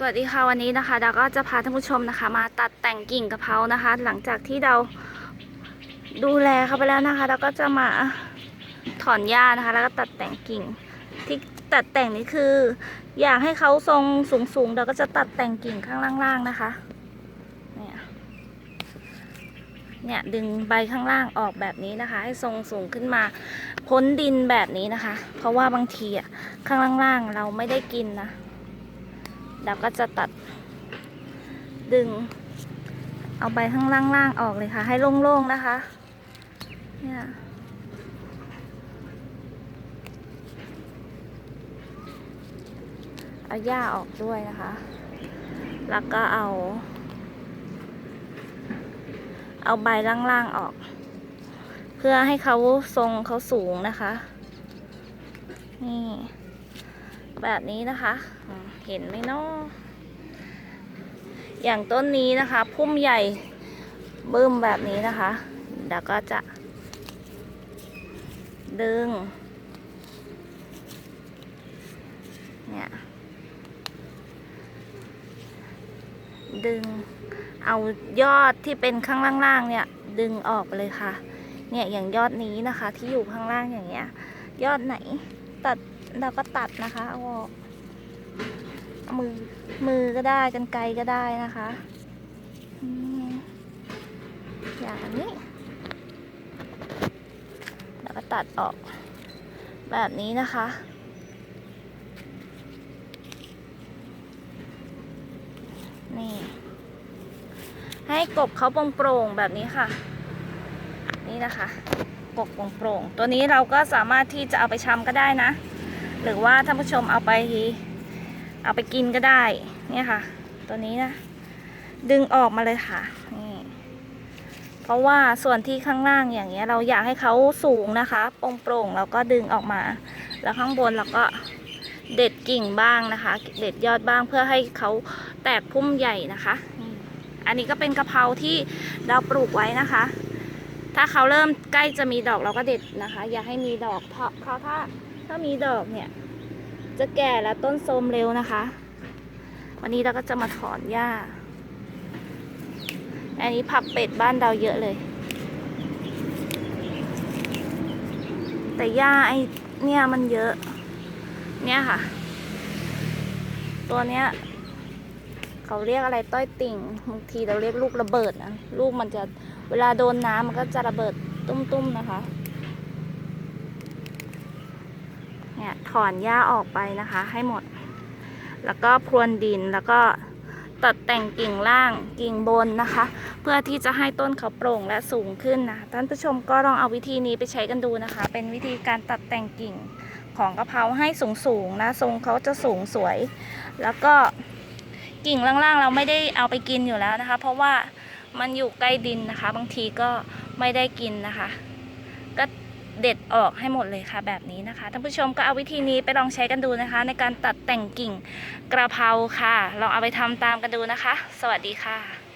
สวัสดีค่ะวันนี้นะคะ ดาวก็จะพาท่านผู้ชมนะคะ มาตัดแต่งกิ่งกะเพรานะคะ หลังจากที่เราดูแลเขาไปแล้วนะคะ เราก็จะมาถอนหญ้านะคะ แล้วก็ตัดแต่งกิ่ง ที่ตัดแต่งนี่คือ อยากให้เขาทรงสูงๆเราก็จะตัดแต่งกิ่งข้างล่างๆนะคะ เนี่ยเนี่ยดึงใบข้างล่างออกแบบนี้นะคะ ให้ทรงสูงขึ้นมาพ้นดินแบบนี้นะคะ เพราะว่าบางทีอะข้างล่างๆเราไม่ได้กินนะ เราก็จะตัดดึง เอาใบข้างล่างๆออกเลยค่ะ ให้โล่งๆนะคะเนี่ยเอาหญ้าออกด้วยนะคะ แล้วก็เอา เอาใบล่างๆออก เพื่อให้เขาทรงเขาสูงนะคะ นี่ แบบนี้นะคะเห็นไหมเนาะอย่างต้นนี้นะคะ พุ่มใหญ่บึ้มแบบนี้นะคะเดี๋ยวก็จะ ดึงเนี่ยดึงเอายอดที่เป็นข้างล่างๆเนี่ย ดึงออกไปเลยค่ะ เนี่ยอย่างยอดนี้นะคะที่อยู่ข้างล่างอย่างเงี้ย ยอดไหนตัด เราก็ตัดนะคะเอาออกเอามือมือก็ได้กันไกลก็ได้นะคะอย่างนี้แล้วก็ตัดออกแบบนี้นะคะนี่ให้กบเขาโปร่งๆแบบนี้ค่ะ นี่นะคะ กบโปร่งๆตัวนี้เราก็สามารถที่จะเอาไปชำก็ได้นะ หรือว่าท่านผู้ชมเอาไป เอาไปกินก็ได้ เนี่ยค่ะ ตัวนี้นะ ดึงออกมาเลยค่ะนี่เพราะว่าส่วนที่ข้างล่างอย่างเงี้ย เราอยากให้เขาสูงนะคะโปร่งๆเราก็ดึงออกมา แล้วข้างบนเราก็เด็ดกิ่งบ้างนะคะ เด็ดยอดบ้างเพื่อให้เขาแตกพุ่มใหญ่นะคะอันนี้ก็เป็นกะเพราที่เราปลูกไว้นะคะ ถ้าเขาเริ่มใกล้จะมีดอกเราก็เด็ดนะคะ อย่าให้มีดอกเพราะเพราถ้า ถ้ามีดอกเนี่ย จะแก่แล้วต้นโทรมเร็วนะคะ วันนี้เราก็จะมาถอนหญ้า อันนี้ผักเป็ดบ้านเราเยอะเลย แต่หญ้าไอเนี่ยมันเยอะ เนี่ยค่ะ ตัวเนี้ยเขาเรียกอะไรต้อยติ่งบางทีเราเรียกลูกระเบิดนะลูกมันจะเวลาโดนน้ำมันก็จะระเบิดตุ้มๆนะคะ เนี่ยถอนหญ้าออกไปนะคะ ให้หมด แล้วก็พรวนดินแล้วก็ตัดแต่งกิ่งล่างกิ่งบนนะคะ เพื่อที่จะให้ต้นเขาโปร่งและสูงขึ้นนะท่านผู้ชมก็ลองเอาวิธีนี้ไปใช้กันดูนะคะ เป็นวิธีการตัดแต่งกิ่งของกะเพราให้สูงสูงๆนะทรงเขาจะสูงสวย แล้วก็กิ่งล่างๆ เราไม่ได้เอาไปกินอยู่แล้วนะคะ เพราะว่ามันอยู่ใกล้ดินนะคะ บางทีก็ไม่ได้กินนะคะ เด็ดออกให้หมดเลยค่ะแบบนี้นะคะท่านผู้ชมก็เอาวิธีนี้ไปลองใช้กันดูนะคะ ในการตัดแต่งกิ่งกระเพราค่ะ ลองเอาไปทำตามกันดูนะคะ สวัสดีค่ะ